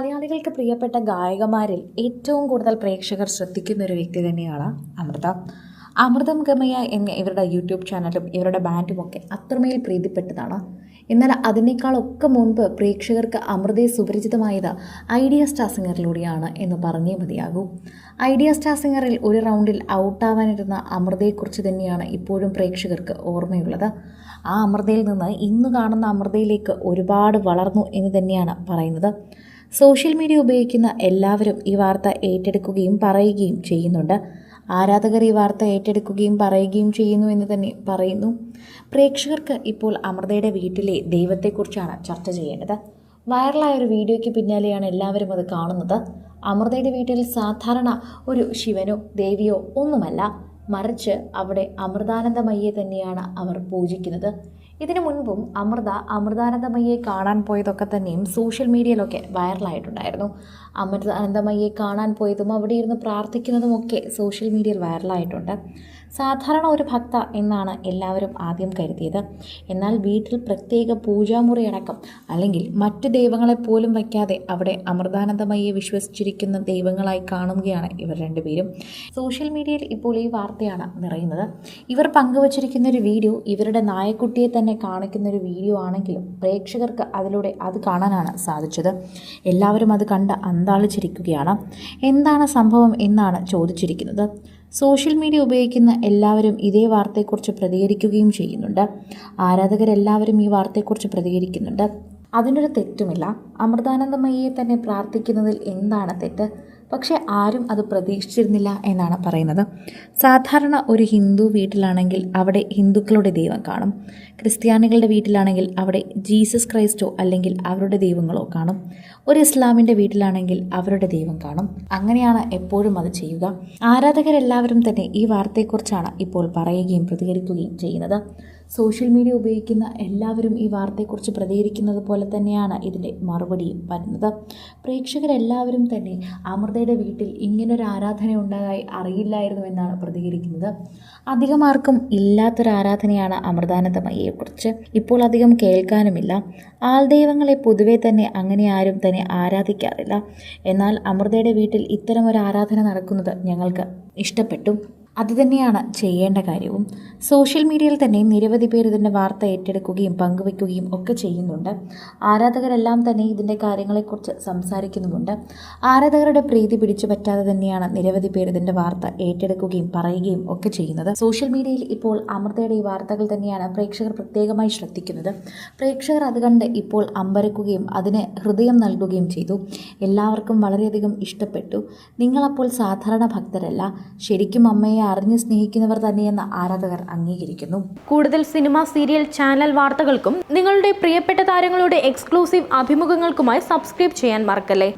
മലയാളികൾക്ക് പ്രിയപ്പെട്ട ഗായകമാരിൽ ഏറ്റവും കൂടുതൽ പ്രേക്ഷകർ ശ്രദ്ധിക്കുന്ന ഒരു വ്യക്തി തന്നെയാണ് അമൃത. അമൃതം ഗമയ എന്ന ഇവരുടെ യൂട്യൂബ് ചാനലും ഇവരുടെ ബാൻഡും ഒക്കെ അത്രമേൽ പ്രീതിപ്പെട്ടതാണ്. എന്നാൽ അതിനേക്കാളൊക്കെ മുൻപ് പ്രേക്ഷകർക്ക് അമൃതയെ സുപരിചിതമായത് ഐഡിയ സ്റ്റാർ സിംഗറിലൂടെയാണ് എന്ന് പറഞ്ഞേ മതിയാകൂ. ഐഡിയ സ്റ്റാർ സിംഗറിൽ ഒരു റൗണ്ടിൽ ഔട്ടാവാനിരുന്ന അമൃതയെക്കുറിച്ച് തന്നെയാണ് ഇപ്പോഴും പ്രേക്ഷകർക്ക് ഓർമ്മയുള്ളത്. ആ അമൃതയിൽ നിന്ന് ഇന്ന് കാണുന്ന അമൃതയിലേക്ക് ഒരുപാട് വളർന്നു എന്ന് തന്നെയാണ് പറയുന്നത്. സോഷ്യൽ മീഡിയ ഉപയോഗിക്കുന്ന എല്ലാവരും ഈ വാർത്ത ഏറ്റെടുക്കുകയും പറയുകയും ചെയ്യുന്നുണ്ട്. ആരാധകർ ഈ വാർത്ത ഏറ്റെടുക്കുകയും പറയുകയും ചെയ്യുന്നു എന്ന് തന്നെ പറയുന്നു. പ്രേക്ഷകർക്ക് ഇപ്പോൾ അമൃതയുടെ വീട്ടിലെ ദൈവത്തെക്കുറിച്ചാണ് ചർച്ച ചെയ്യേണ്ടത്. വൈറലായ ഒരു വീഡിയോയ്ക്ക് പിന്നാലെയാണ് എല്ലാവരും അത് കാണുന്നത്. അമൃതയുടെ വീട്ടിൽ സാധാരണ ഒരു ശിവനോ ദേവിയോ ഒന്നുമല്ല. മറിച്ച് അവിടെ അമൃതാനന്ദമയ്യെ തന്നെയാണ് അവർ പൂജിക്കുന്നത്. ഇതിനു മുൻപും അമൃത അമൃതാനന്ദമയ്യെ കാണാൻ പോയതൊക്കെ തന്നെയും സോഷ്യൽ മീഡിയയിലൊക്കെ വൈറലായിട്ടുണ്ടായിരുന്നു. അമൃതാനന്ദമയ്യെ കാണാൻ പോയതും അവിടെ ഇരുന്ന് പ്രാർത്ഥിക്കുന്നതുമൊക്കെ സോഷ്യൽ മീഡിയയിൽ വൈറലായിട്ടുണ്ട്. സാധാരണ ഒരു ഭക്ത എന്നാണ് എല്ലാവരും ആദ്യം കരുതിയത്. എന്നാൽ വീട്ടിൽ പ്രത്യേക പൂജാമുറി അടക്കം അല്ലെങ്കിൽ മറ്റു ദൈവങ്ങളെ പോലും വയ്ക്കാതെ അവിടെ അമൃതാനന്ദമയെ വിശ്വസിച്ചിരിക്കുന്ന ദൈവങ്ങളായി കാണുകയാണ് ഇവർ രണ്ടുപേരും. സോഷ്യൽ മീഡിയയിൽ ഇപ്പോൾ ഈ വാർത്തയാണ് നിറയുന്നത്. ഇവർ പങ്കുവച്ചിരിക്കുന്ന ഒരു വീഡിയോ ഇവരുടെ നായക്കുട്ടിയെ തന്നെ കാണിക്കുന്ന ഒരു വീഡിയോ ആണെങ്കിലും പ്രേക്ഷകർക്ക് അതിലൂടെ അത് കാണാനാണ് സാധിച്ചത്. എല്ലാവരും അത് കണ്ട് അന്താളിച്ചിരിക്കുകയാണ്. എന്താണ് സംഭവം എന്നാണ് ചോദിച്ചിരിക്കുന്നത്. സോഷ്യൽ മീഡിയ ഉപയോഗിക്കുന്ന എല്ലാവരും ഇതേ വാർത്തയെക്കുറിച്ച് പ്രതികരിക്കുകയും ചെയ്യുന്നുണ്ട്. ആരാധകരെല്ലാവരും ഈ വാർത്തയെക്കുറിച്ച് പ്രതികരിക്കുന്നുണ്ട്. അതിനൊരു തെറ്റുമില്ല. അമൃതാനന്ദമയ്യെ തന്നെ പ്രാർത്ഥിക്കുന്നതിൽ എന്താണ് തെറ്റ്? പക്ഷേ ആരും അത് പ്രതീക്ഷിച്ചിരുന്നില്ല എന്നാണ് പറയുന്നത്. സാധാരണ ഒരു ഹിന്ദു വീട്ടിലാണെങ്കിൽ അവിടെ ഹിന്ദുക്കളുടെ ദൈവം കാണും. ക്രിസ്ത്യാനികളുടെ വീട്ടിലാണെങ്കിൽ അവിടെ ജീസസ് ക്രൈസ്റ്റോ അല്ലെങ്കിൽ അവരുടെ ദൈവങ്ങളോ കാണും. ഒരു ഇസ്ലാമിന്റെ വീട്ടിലാണെങ്കിൽ അവരുടെ ദൈവം കാണും. അങ്ങനെയാണ് എപ്പോഴും അത് ചെയ്യുക. ആരാധകരെല്ലാവരും തന്നെ ഈ വാർത്തയെക്കുറിച്ചാണ് ഇപ്പോൾ പറയുകയും പ്രതികരിക്കുകയും ചെയ്യുന്നത്. സോഷ്യൽ മീഡിയ ഉപയോഗിക്കുന്ന എല്ലാവരും ഈ വാർത്തയെക്കുറിച്ച് പ്രതികരിക്കുന്നത് പോലെ തന്നെയാണ് ഇതിന്റെ മറുപടിയും വരുന്നത്. പ്രേക്ഷകരെല്ലാവരും തന്നെ അമൃതയുടെ വീട്ടിൽ ഇങ്ങനൊരു ആരാധന ഉണ്ടായി അറിയില്ലായിരുന്നു എന്നാണ് പ്രതികരിക്കുന്നത്. അധികമാർക്കും ഇല്ലാത്തൊരു ആരാധനയാണ് അമൃതാനന്ദമയ്യയെക്കുറിച്ച് ഇപ്പോൾ അധികം കേൾക്കാനുമില്ല. ആൾദൈവങ്ങളെ പൊതുവെ തന്നെ അങ്ങനെ ആരും തന്നെ ആരാധിക്കാറില്ല. എന്നാൽ അമൃതയുടെ വീട്ടിൽ ഇത്തരം ഒരു ആരാധന നടക്കുന്നത് ഞങ്ങൾക്ക് ഇഷ്ടപ്പെട്ടു. അതുതന്നെയാണ് ചെയ്യേണ്ട കാര്യവും. സോഷ്യൽ മീഡിയയിൽ തന്നെ നിരവധി പേർ ഇതിന്റെ വാർത്ത ഏറ്റെടുക്കുകയും പങ്കുവയ്ക്കുകയും ഒക്കെ ചെയ്യുന്നുണ്ട്. ആരാധകരെല്ലാം തന്നെ ഇതിന്റെ കാര്യങ്ങളെക്കുറിച്ച് സംസാരിക്കുന്നുമുണ്ട്. ആരാധകരുടെ പ്രീതി പിടിച്ചു പറ്റാതെ തന്നെയാണ് നിരവധി പേർ ഇതിന്റെ വാർത്ത ഏറ്റെടുക്കുകയും പറയുകയും ഒക്കെ ചെയ്യുന്നത്. സോഷ്യൽ മീഡിയയിൽ ഇപ്പോൾ അമൃതയുടെ ഈ വാർത്തകൾ തന്നെയാണ് പ്രേക്ഷകർ പ്രത്യേകമായി ശ്രദ്ധിക്കുന്നത്. പ്രേക്ഷകർ അത് കണ്ട് ഇപ്പോൾ അമ്പരക്കുകയും അതിന് ഹൃദയം നൽകുകയും ചെയ്തു. എല്ലാവർക്കും വളരെയധികം ഇഷ്ടപ്പെട്ടു. നിങ്ങളപ്പോൾ സാധാരണ ഭക്തരല്ല. ശരിക്കും അമ്മയെ അറിഞ്ഞ് സ്നേഹിക്കുന്നവർ തന്നെയെന്ന് ആരാധകർ അംഗീകരിക്കുന്നു. കൂടുതൽ സിനിമ സീരിയൽ ചാനൽ വാർത്തകൾക്കും നിങ്ങളുടെ പ്രിയപ്പെട്ട താരങ്ങളുടെ എക്സ്ക്ലൂസീവ് അഭിമുഖങ്ങൾക്കുമായി സബ്സ്ക്രൈബ് ചെയ്യാൻ മറക്കല്ലേ?